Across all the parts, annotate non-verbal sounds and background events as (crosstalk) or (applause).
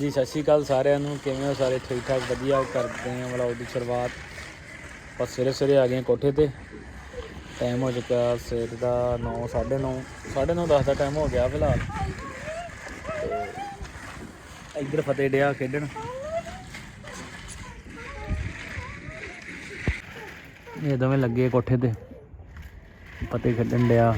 ਹਾਂਜੀ, ਸਤਿ ਸ਼੍ਰੀ ਅਕਾਲ ਸਾਰਿਆਂ ਨੂੰ। ਕਿਵੇਂ ਹੋ ਸਾਰੇ? ਠੀਕ ਠਾਕ, ਵਧੀਆ। ਕਰਦੇ ਹਾਂ ਵਲੌਗ ਦੀ ਸ਼ੁਰੂਆਤ। ਆਪਾਂ ਸਵੇਰੇ ਸਵੇਰੇ ਆ ਗਏ ਕੋਠੇ ਤੇ। ਟਾਈਮ ਹੋ ਚੁੱਕਾ ਸਵੇਰ ਦਾ 9 9:30 9:30 10 ਦਾ ਟਾਈਮ ਹੋ ਗਿਆ ਫਿਲਹਾਲ। ਤੇ ਇੱਧਰ ਫਤਿਹ ਡਿਆ ਖੇਡਣ। ਇਹ ਦੋਵੇਂ ਲੱਗੇ ਕੋਠੇ ਤੇ। ਫਤਿਹ ਖੇਡਣ ਡਿਆ।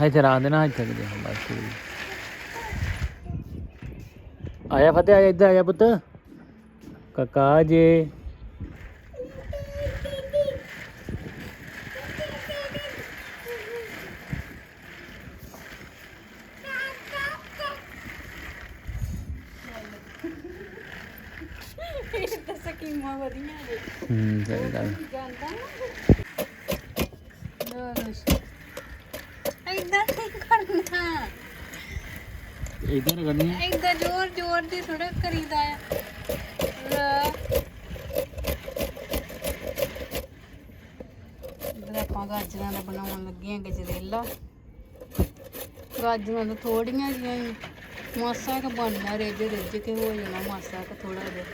ਇੱਥੇ ਰਾਤ ਦੇ ਨਾ ਇੱਥੇ ਕਿਤੇ ਬਸ ਠੀਕ ਹੈ। ਆਇਆ ਫਤਿਹ ਆਇਆ ਇੱਧਰ ਆਇਆ ਪੁੱਤ ਕਾਕਾ ਜੇ ਇਹ ਤਾਂ ਸਕੀਮਾਂ ਵਧੀਆਂ ਨੇ ਹੂੰ ਸਹੀ ਗੱਲ ਜਾਂਦਾ ਨਾ ਇਦਾਂ ਨਹੀਂ ਕਰਨਾ ਇਧਰ ਕਰਨੀ ਹੈ ਇਦਾਂ ਜ਼ੋਰ ਜ਼ੋਰ ਦੀ ਥੋੜਾ ਕਰੀਦਾ ਆ। ਇੱਧਰ ਆਪਾਂ ਗਾਜਰਾਂ ਦਾ ਬਣਾਉਣ ਲੱਗੇ ਆਂ ਗਜਰੇਲਾ। ਗਾਜਰਾਂ ਤਾਂ ਥੋੜੀਆਂ ਜਿਹੀਆਂ ਹੀ। ਮਾਸਾ ਕੁ ਬਣਨਾ ਰਿੱਝ ਰਿੱਝ ਕੇ ਹੋ ਜਾਣਾ ਮਾਸਾ ਕੁ ਥੋੜਾ ਜਿਹਾ।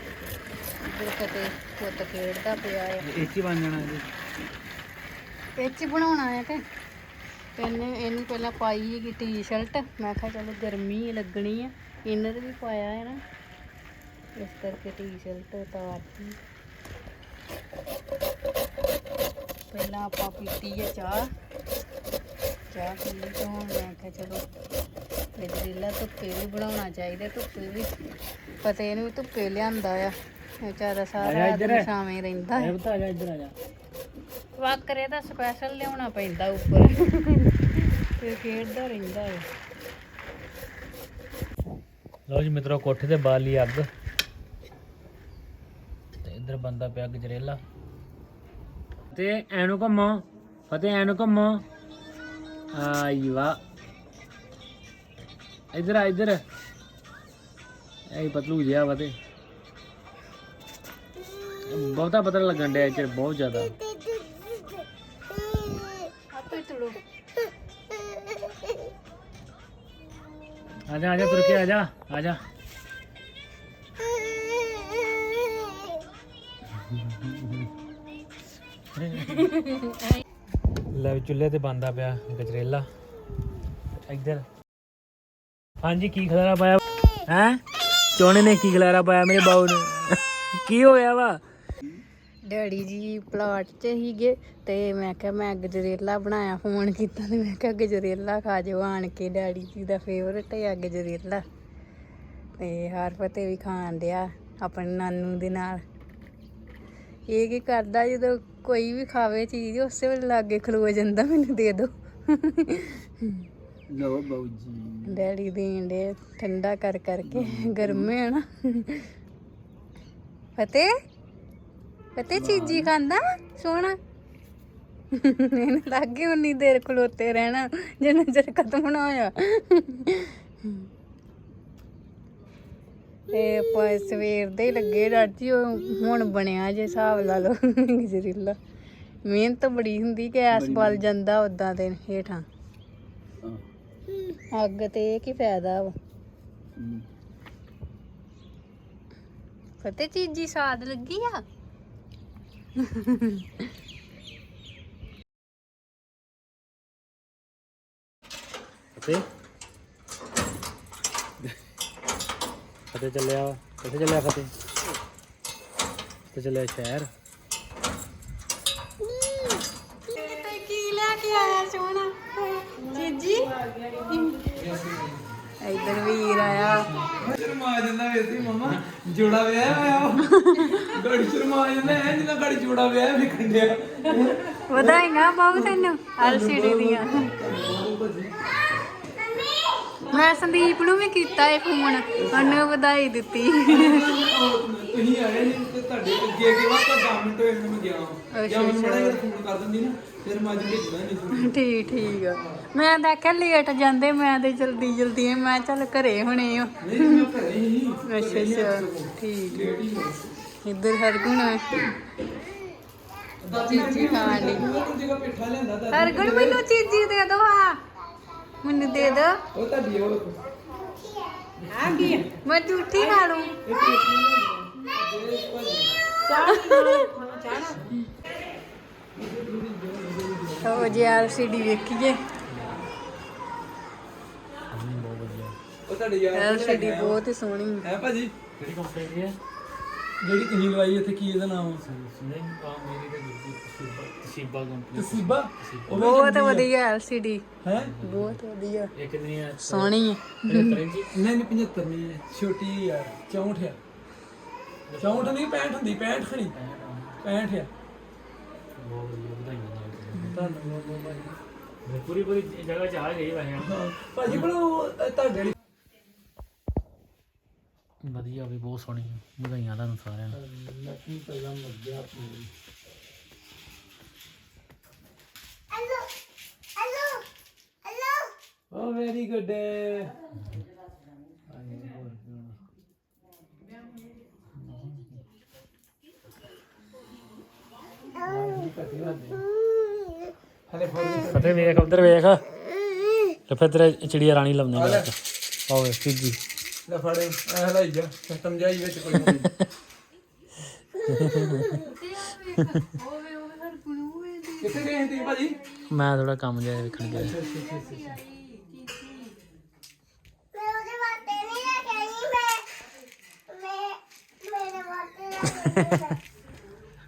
ਇੱਧਰ ਕਦੇ ਪੁੱਤ ਖੇਡਦਾ ਪਿਆ ਆ। ਇਹ ਚ ਬਣ ਜਾਣਾ ਇਹਦੇ ਇਹ ਚ ਬਣਾਉਣਾ ਹੈ ਤੇ ਇਹਨੇ ਇਹਨੂੰ ਪਹਿਲਾਂ ਪਾਈ ਹੈਗੀ ਟੀ-ਸ਼ਰਟ ਮੈਂ ਕਿਹਾ ਚਲੋ ਗਰਮੀ ਲੱਗਣੀ ਆ। ਇਨਰ ਵੀ ਪਾਇਆ ਹੈ ਨਾ। ਇਸ ਕਰਕੇ ਟੀ-ਸ਼ਰਟ ਉਤਾਰਤੀ। ਪਹਿਲਾਂ ਆਪਾਂ ਪੀਤੀ ਹੈ ਚਾਹ। ਚਾਹ ਪੀ ਲਈ ਤਾਂ ਮੈਂ ਕਿਹਾ ਚਲੋ ਗਜਰੇਲਾ ਧੁੱਪੇ ਵੀ ਬਣਾਉਣਾ ਚਾਹੀਦਾ। ਧੁੱਪੇ ਵੀ ਪਤਾ ਇਹਨੂੰ ਧੁੱਪੇ ਲਿਆਂਦਾ ਆ। ਵਿਚਾਰਾ ਸਾਰਾ ਦਿਨ ਛਾਵੇਂ ਰਹਿੰਦਾ ਹੈ ਇਹ ਬਤਾ ਜਾ ਇੱਧਰ ਆ ਜਾ। ਵਾਕਰੇ ਦਾ ਸਪੈਸ਼ਲ ਲਿਆਉਣਾ ਪੈਂਦਾ ਉੱਪਰ। ਤੇ ਖੇਡਦਾ ਰਹਿੰਦਾ ਹੈ ਲਓ ਜੀ ਮਿੱਤਰੋ, ਕੋਠੇ ਤੇ ਬਾਲੀ ਅੱਗ। ਤੇ ਇੱਧਰ ਬੰਦਾ ਪਿਆ ਗਜਰੇਲਾ ਤੇ ਐਨੂੰ ਘੁੰਮੋ, ਫਤਿਹ ਐਨੂੰ ਘੁੰਮੋ। ਆਈ ਵਾ ਇੱਧਰ ਆ, ਇੱਧਰ। ਇਹ ਪਤਲੂ ਜਿਹਾ ਵਾ ਤੇ। ਬਹੁਤਾ ਪਤਾ ਲੱਗਣ ਡਿਆ ਇੱਥੇ ਬਹੁਤ ਜ਼ਿਆਦਾ। ਆ ਜਾ ਆ ਜਾ ਤੁਰ ਕੇ ਆ ਜਾ ਆ ਜਾ ਲੈ ਚੁੱਲ੍ਹੇ ਤੇ ਬੰਦਾ ਪਿਆ ਗਜਰੇਲਾ। ਇੱਧਰ। ਹਾਂਜੀ, ਕੀ ਖਲਾਰਾ ਪਾਇਆ? ਹੈ? ਚੋਣੇ ਨੇ ਕੀ ਖਲਾਰਾ ਪਾਇਆ ਮੇਰੇ ਬਾਉ ਨੇ? ਕੀ ਹੋਇਆ ਵਾ? ਡੈਡੀ ਜੀ ਪਲਾਟ 'ਚ ਹੀਗੇ ਤੇ ਮੈਂ ਕਿਹਾ ਮੈਂ ਗਜਰੇਲਾ ਬਣਾਇਆ ਫੋਨ ਕੀਤਾ ਤੇ ਮੈਂ ਕਿਹਾ ਗਜਰੇਲਾ ਖਾ ਜਾਓ ਆਣ ਕੇ ਡੈਡੀ ਜੀ ਦਾ ਫੇਵਰਟ ਹੈ ਗਜਰੇਲਾ ਤੇ ਹਰ ਫਤੇ ਵੀ ਖਾਣ ਡਿਆ ਆਪਣੇ ਨਾਨੂ ਦੇ ਨਾਲ। ਇਹ ਕੀ ਕਰਦਾ ਜਦੋਂ ਕੋਈ ਵੀ ਖਾਵੇ ਚੀਜ਼ ਉਸੇ ਵੇਲੇ ਲਾਗੇ ਖਲੋ ਜਾਂਦਾ ਮੈਨੂੰ ਦੇ ਦਿਓ ਲੋ ਬਾਉ ਜੀ। ਡੈਡੀ ਦੇਣ ਦੇ ਠੰਡਾ ਕਰ ਕਰਕੇ ਗਰਮੇ ਹੈ ਨਾ ਫਤਿਹ? ਫਤਿਹ ਚੀਜ਼ੀ ਖਾਂਦਾ? ਸੋਹਣਾ। ਇਹਨੂੰ ਲੱਗੇ ਉਨੀ ਦੇਰ ਖਲੋਤੇ ਰਹਿਣਾ ਜਿੰਨਾ ਚਿਰ ਖਤਮ ਨਾ ਹੋਇਆ। ਤੇ ਆਪਾਂ ਸਵੇਰ ਦੇ ਹੀ ਲੱਗੇ ਉਹ ਹੁਣ ਬਣਿਆ ਜੇ ਹਿਸਾਬ ਲਾ ਲਓ ਗਜਰੀਲਾ। ਮਿਹਨਤ ਬੜੀ ਹੁੰਦੀ ਗੈਸ ਬਲ ਜਾਂਦਾ ਉਦਾਂ ਦੇ ਹੇਠਾਂ। ਅੱਗ ਤੇ ਇਹ ਕੀ ਫਾਇਦਾ ਵਾ? ਫਤਿਹ ਚੀਜ਼ੀ ਸਾਦ ਲੱਗੀ ਆ? ਫਤਿਹ ਫਤਿਹ ਚੱਲਿਆ ਕਿੱਥੇ ਚੱਲਿਆ ਫਤਿਹ। ਤੇ ਚੱਲਿਆ ਸ਼ਹਿਰ। ਕੀ ਲੈ ਕੇ ਆਇਆ ਸੋਹਣਾ। ਚੀਜੀ ਇਧਰ ਵੀਰ ਆਇਆ। ਸ਼ਰਮਾ ਜਾਂਦਾ ਵੇਸੀ ਮਮਾ ਜੋੜਾ ਵਿਆਹ ਹੋਇਆ ਵਾ। ਗਾੜੀ ਸ਼ਰਮਾ ਜਾਂਦਾ ਐ ਜਿੰਨਾ ਗਾੜੀ ਜੋੜਾ ਵਿਆਹ ਵੇਖਣ ਡਿਆ। ਵਧਾਈਆਂ ਬਹੁਤ ਤੈਨੂੰ ਐਲਸੀਡੀ ਦੀਆਂ। ਮੈਂ ਸੰਦੀਪ ਨੂੰ ਵੀ ਕੀਤਾ ਇਹ ਫੋਨ ਉਹਨੂੰ ਵਧਾਈ ਦਿੱਤੀ। ਤੁਸੀਂ ਆਏ ਜੀ ਤੇ ਤੁਹਾਡੇ ਅੱਗੇ ਅੱਗੇ ਵਾ ਤਾਂ 10 ਮਿੰਟ ਹੋਏ ਨੂੰ ਮੈਂ ਗਿਆ ਜਾਂ ਮੈਨੂੰ ਬੜਾ ਫੋਨ ਕਰ ਦਿੰਦੀ ਨਾ ਫਿਰ ਮੈਂ ਅੱਜ ਭੇਜਦਾ ਨਹੀਂ (laughs) ਠੀਕ ਠੀਕ ਆ। ਮੈਂ ਤਾਂ ਆਖਿਆ ਲੇਟ ਜਾਂਦੇ ਮੈਂ ਤੇ ਜਲਦੀ ਜਲਦੀ। ਮੈਂ ਚੱਲ ਘਰੇ ਹੁਣੇ ਆ। ਨਹੀਂ ਮੈਂ ਘਰੇ ਹੀ ਅੱਛਾ ਅੱਛਾ। ਠੀਕ ਇੱਧਰ ਹਰਗੁਣ ਚੀਜੀ ਖਾਣ ਲਈ। ਤਾਂ ਹਰਗੁਣ ਮੈਨੂੰ ਚੀਜੀ ਦੇ ਦੋ ਹਾਂ ਮੈਨੂੰ ਦੇ ਦੋ। ਉਹ ਤੁਹਾਡੀ ਉਹ ਵੇਖੋ। ਮੈਂ ਝੂਠੀ ਖਾ ਲੂੰ ਉਹ ਜੀ ਐਲਸੀਡੀ ਵੇਖੀਏ। ਬਹੁਤ ਵਧੀਆ ਉਹ ਤੁਹਾਡੀ ਯਾਰ ਐਲਸੀਡੀ ਬਹੁਤ ਹੀ ਸੋਹਣੀ। ਹੈ ਭਾਜੀ? ਕਿਹੜੀ ਕੰਪਨੀ ਦੀ ਹੈ ਜਿਹੜੀ ਤੁਸੀਂ ਲਵਾਈ ਇੱਥੇ ਕੀ ਇਹਦਾ ਨਾਮ ਨਹੀਂ ਆ ਮੇਰੀ ਤਾਂ ਦੂਜੀ ਤਸੀਬਾ ਤਸੀਬਾ ਕੰਪਨੀ ਤਸੀਬਾ? ਉਹ ਬਹੁਤ ਵਧੀਆ ਐਲਸੀਡੀ ਹੈ? ਬਹੁਤ ਵਧੀਆ। ਇਹ ਕਿੰਨੀ ਹੈ ਸੋਹਣੀ ਹੈ 75 ਇੰਚੀ। ਨਹੀਂ ਨਹੀਂ 75 ਨਹੀਂ ਹੈ ਛੋਟੀ ਯਾਰ 64 ਆ। 64 ਨਹੀਂ 65 ਹੁੰਦੀ 65 ਖਣੀ। 65 ਆ। ਬਹੁਤ ਵਧੀਆ ਵਧਾਈਆਂ ਨਾਲ ਧੰਨਵਾਦ ਭਾਜੀ ਪੂਰੀ ਪੂਰੀ ਜਗ੍ਹਾ ਚ ਆ ਗਈ ਵੈਸੇ। ਹਾਂ ਭਾਜੀ ਬੜਾ ਉਹ ਤੁਹਾਡੇ ਵਾਲੀ ਵਧੀਆ ਵੀ ਬਹੁਤ ਸੋਹਣੀ ਵਧਾਈਆਂ ਤੁਹਾਨੂੰ ਸਾਰਿਆਂ ਨੂੰ। Lucky Oh, good. ਹਲੇ ਫੋਨ ਫਤਿਹ ਵੇਖ ਉਧਰ ਵੇਖ। ਤੇ ਫਿਰ ਤੇਰੇ ਚਿੜੀਆ ਰਾਣੀ ਲਾਉਂਦੇ ਨੇ। ਆਵੇ ਤੀਜੀ ਲੈ ਫੜੇ ਐ ਹਲਾਈ ਜਾ ਸਿਸਟਮ ਜਾਈ ਵਿੱਚ ਕੋਈ ਨਹੀਂ ਕਿੱਥੇ ਗਏ ਸੀ ਭਾਜੀ? ਮੈਂ ਥੋੜਾ ਕੰਮ ਜਿਹਾ ਵੇਖਣ ਗਿਆ।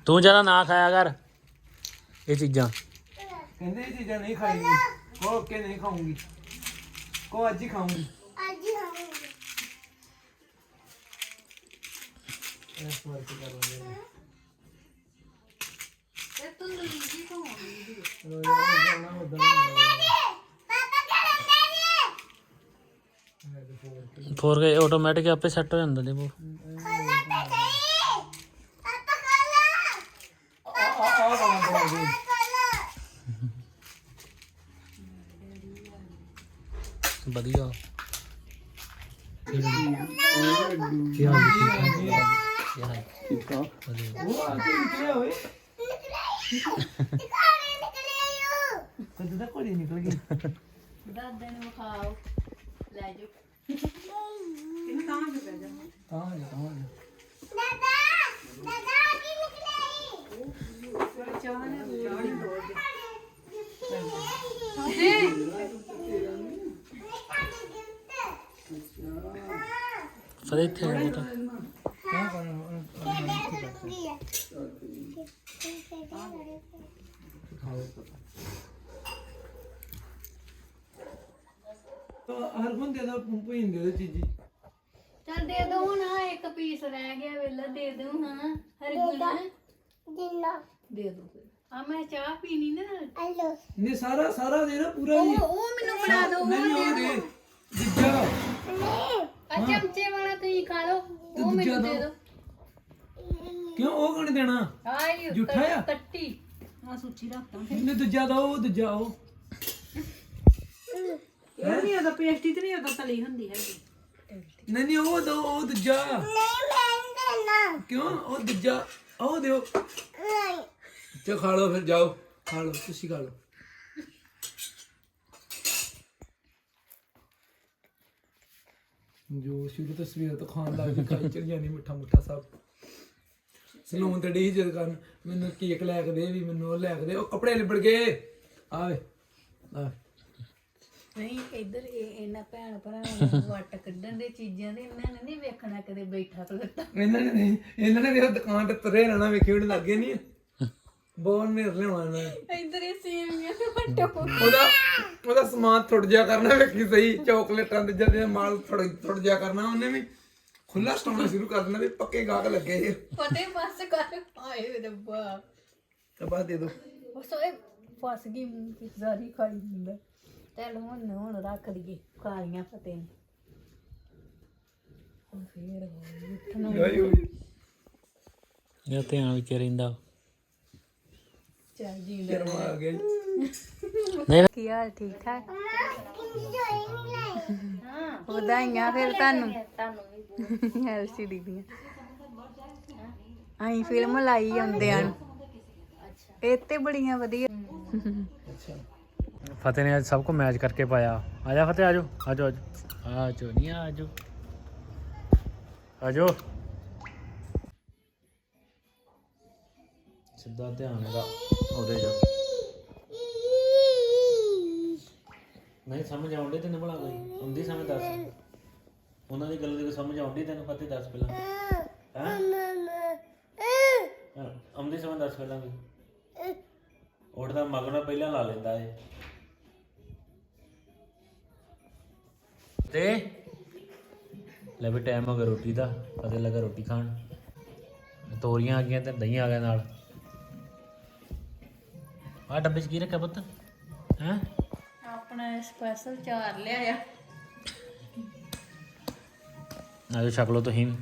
ਤੂੰ ਜਰਾ ਨਾ ਖਾਇਆ ਕਰ। ਇਹ ਚੀਜ਼ਾਂ। ਕਹਿੰਦੇ ਇਹ ਚੀਜ਼ਾਂ ਨਹੀਂ ਖਾਈਆਂ ਕੋ ਕੇ ਨਹੀਂ ਖਾਊਂਗੀ। ਕੋ ਅੱਜ ਹੀ ਖਾਊਂਗੀ। ਅੱਜ ਹੀ ਖਾਵਾਂਗੇ ਇਸ ਵਾਰ ਕੀ ਕਰਾਂਗੇ ਪਾਪਾ ਕਰੰਦਾ ਜੀ ਫੋਰ ਕੇ ਆਟੋਮੈਟਿਕ ਆਪੇ ਸੈੱਟ ਹੋ ਜਾਂਦਾ ਜੀ ਉਹ ਖੋਲਾ ਤਾਂ ਸਹੀ ਪਾਪਾ ਖੋਲਾ ਆ ਆ ਆ ਦੇ ਖੋਲਾ ਵਧੀਆ ਕੀ ਹਾਲ ਕੀ ਹਾਲ ਵਧੀਆ ਉਹ ਆ ਕੇ ਹੋਏ ਨਿਕਾਲੇ ਨਿਕਲੇ ਯੂ ਕਦ ਤੱਕ ਕੋਲੀ ਨਿਕਲ ਗਈ ਦਾਦੇ ਨੂੰ ਵਿਖਾਓ ਲੈ ਜਾਓ ਤਾਂ ਆ ਜਾ ਤਾਂ ਆ ਜਾ ਦਾਦਾ ਦਾਦਾ ਕੀ ਨਿਕਲੇ ਫਤਿਹ ਇੱਥੇ ਆ ਬੇਟਾ ਹਾਂ ਕਰਨਾ ਤਾਂ ਹਰ ਬੰਦੇ ਦਾ ਪੰਪ ਹੀ ਹੁੰਦੇ ਚੀਜ਼ੀ। ਚੱਲ ਦੇ ਦੋ ਹੁਣ ਇੱਕ ਪੀਸ ਰਹਿ ਗਿਆ ਵੇਲਾ ਦੇ ਦੋ ਹਾਂ ਹਰਗੁਣ ਦਿਨਾ ਦੇ ਦੋ ਆ ਮੈਂ ਚਾਹ ਪੀਣੀ ਨਾ। ਹਲੋ ਨੇ ਸਾਰਾ ਸਾਰਾ ਦੇ ਨਾ ਪੂਰਾ ਹੀ। ਉਹ ਉਹ ਮੈਨੂੰ ਬਣਾ ਦਿਓ ਨਹੀਂ ਉਹ ਦੇ। ਦੂਜਾ। ਆ ਚਮਚੇ ਵਾਲਾ ਤੁਸੀਂ ਖਾ ਲਓ ਉਹ ਮੈਨੂੰ ਦੇ ਦਿਓ ਕਿਉਂ ਉਹ ਕੌਣ ਦੇਣਾ? ਆਈ ਜੂਠਾ ਆ? ਕੱਟੀ। ਆ ਸੁੱਚੀ ਰੱਖਤਾ ਨੇ ਦੂਜਾ ਦਾ ਉਹ ਦੂਜਾ ਉਹ। ਇਹ ਨਹੀਂ ਉਹਦਾ ਪੇਸਟੀ ਤੇ ਨਹੀਂ ਉਹਦਾ ਤਲੀ ਹੁੰਦੀ ਹੈਗੀ। ਨਹੀਂ ਨਹੀਂ ਉਹ ਦੋ ਉਹ ਦੂਜਾ। ਨਹੀਂ ਮੈਂ ਦੇਣਾ ਕਿਉਂ? ਉਹ ਦੂਜਾ ਉਹ ਦਿਓ। ਨਹੀਂ ਤੇ ਖਾ ਲਓ ਫਿਰ ਜਾਓ। ਖਾ ਲਓ ਤੁਸੀਂ ਖਾ ਲਓ। ਜੋ ਸ਼ੁਰੂ ਤੋਂ ਸਵੇਰ ਤੋਂ ਖਾਣ ਲੱਗ ਕੇ ਖਾਈ ਚੜ ਜਾਂਦੀ ਮਿੱਠਾ ਮੁੱਠਾ ਸਭ। ਸਲੂਨ ਤੇ ਡੀ ਜਦ ਕਰਨ ਮੈਨੂੰ ਕੇਕ ਲੈ ਕੇ ਦੇ ਵੀ ਮੈਨੂੰ ਉਹ ਲੈ ਕੇ ਦੇ। ਉਹ ਕੱਪੜੇ ਲਿਬੜ ਗਏ। ਆਵੇ ਆ ਨਹੀਂ ਇੱਧਰ ਇਹ ਇਹਨਾਂ ਭੈਣ ਭਰਾਵਾਂ ਨੂੰ ਵੱਟ ਕੱਢਣ ਦੇ ਚੀਜ਼ਾਂ ਦੇ ਇਹਨਾਂ ਨੇ ਨਹੀਂ ਵੇਖਣਾ ਕਦੇ ਬੈਠਾ ਖਲੋਤਾ ਇਹਨਾਂ ਨੇ ਨਹੀਂ ਇਹਨਾਂ ਨੇ ਵੀ ਦੁਕਾਨ ਤੇ ਤੁਰੇ ਰਹਿਣਾ ਵੇਖੀ ਉਹਨੇ ਲੱਗੇ ਨਹੀਂ ਬੋਲ ਨੇ ਲਿਆਉਣਾ ਨੇ। ਇੱਧਰ ਇਹ ਸੇਵੀਆਂ ਤੇ ਵੱਟੋ ਉਹਦਾ ਉਹਦਾ ਸਮਾਨ ਥੁੱਟ ਜਾ ਕਰਨਾ ਵੇਖੀ ਸਹੀ ਚਾਕਲੇਟਾਂ ਦੇ ਜਦੇ ਮਾਲ ਥੁੱਟ ਥੁੱਟ ਜਾ ਕਰਨਾ ਉਹਨੇ ਵੀ ਖੁੱਲਾ ਸਟਾਉਣਾ ਸ਼ੁਰੂ ਕਰ ਦੇਣਾ ਵੀ ਪੱਕੇ ਗਾਹਕ ਲੱਗੇ ਇਹ। ਫਟੇ ਬਸ ਕਰ ਆਏ ਵੇ ਰੱਬਾ। ਤੇ ਬਾਅਦ ਦੇ ਦੋ। ਉਹ ਸੋਏ ਫਸ ਗਈ ਮੂੰਹ ਚ ਜ਼ਾਰੀ ਖਾਈ ਹੁੰਦਾ ਚੱਲ ਹੁਣ ਹੁਣ ਰੱਖ ਲਈਏ ਖਾਲੀਆਂ ਫਤੇ ਨੇ। ਹੁਣ ਫੇਰ ਹੋਈ ਉੱਠਣਾ। ਇਹ ਧਿਆਨ ਵਿੱਚ ਰਹਿੰਦਾ। ਚੱਲ ਜੀ। ਆ ਕੀ ਹਾਲ ਠੀਕ ਠਾਕ? ਲਾਈ ਵਧਾਈਆਂ ਫਿਰ ਤੁਹਾਨੂੰ। ਐਲਸੀਡੀ ਦੀਆਂ। ਆਈ ਫਿਲਮ ਲਾਈ ਆਉਂਦੇ ਹਨ। ਇਹ ਤੇ ਬੜੀਆਂ ਵਧੀਆ। ਫਤਿਹ ਨੇ ਅੱਜ ਸਭ ਕੋ ਮੈਚ ਕਰਕੇ ਪਾਇਆ। ਆ ਜਾ ਫਤਿਹ ਆਜੋ ਆਜੋ ਆਜੋ ਆਜੋ ਨਹੀਂ ਆਜੋ ਆਜੋ ਸਿੱਧਾ ਧਿਆਨ ਇਹਦਾ ਉਹਦੇ ਜਾ ਨਹੀਂ ਸਮਝ ਆਉਂਦੀ ਤੈਨੂੰ ਭਲਾ ਕੋਈ? ਆਉਂਦੀ ਸਮਝ ਦੱਸ। ਉਹਨਾਂ ਦੀ ਗੱਲ ਦੀ ਕੋਈ ਸਮਝ ਆਉਂਦੀ ਤੈਨੂੰ? ਫਤਿਹ ਦੱਸ ਪਹਿਲਾਂ। ਹਾਂ? ਆਉਂਦੀ ਸਮਝ ਦੱਸ ਪਹਿਲਾਂ ਕੋਈ? ਉੱਠਦਾ ਮਗਰੋਂ ਪਹਿਲਾਂ ਲਾ ਲੈਂਦਾ ਏ ਤੇ? ਲੈ ਵੀ ਟਾਈਮ ਹੋ ਗਿਆ ਰੋਟੀ ਦਾ। ਫਤਿਹ ਲੱਗਾ ਰੋਟੀ ਖਾਣ। ਤੋਰੀਆਂ ਆ ਗਈਆਂ ਤੇ ਦਹੀਂ ਆ ਗਿਆ ਨਾਲ। ਆ ਡੱਬੇ 'ਚ ਕੀ ਰੱਖਿਆ ਪੁੱਤ? ਹੈ? ਆਪਣਾ ਸਪੈਸ਼ਲ ਚਾਰ ਲਿਆਇਆ। ਆਜੋ ਛਕ ਲਓ ਤੁਸੀਂ। ਵੀ।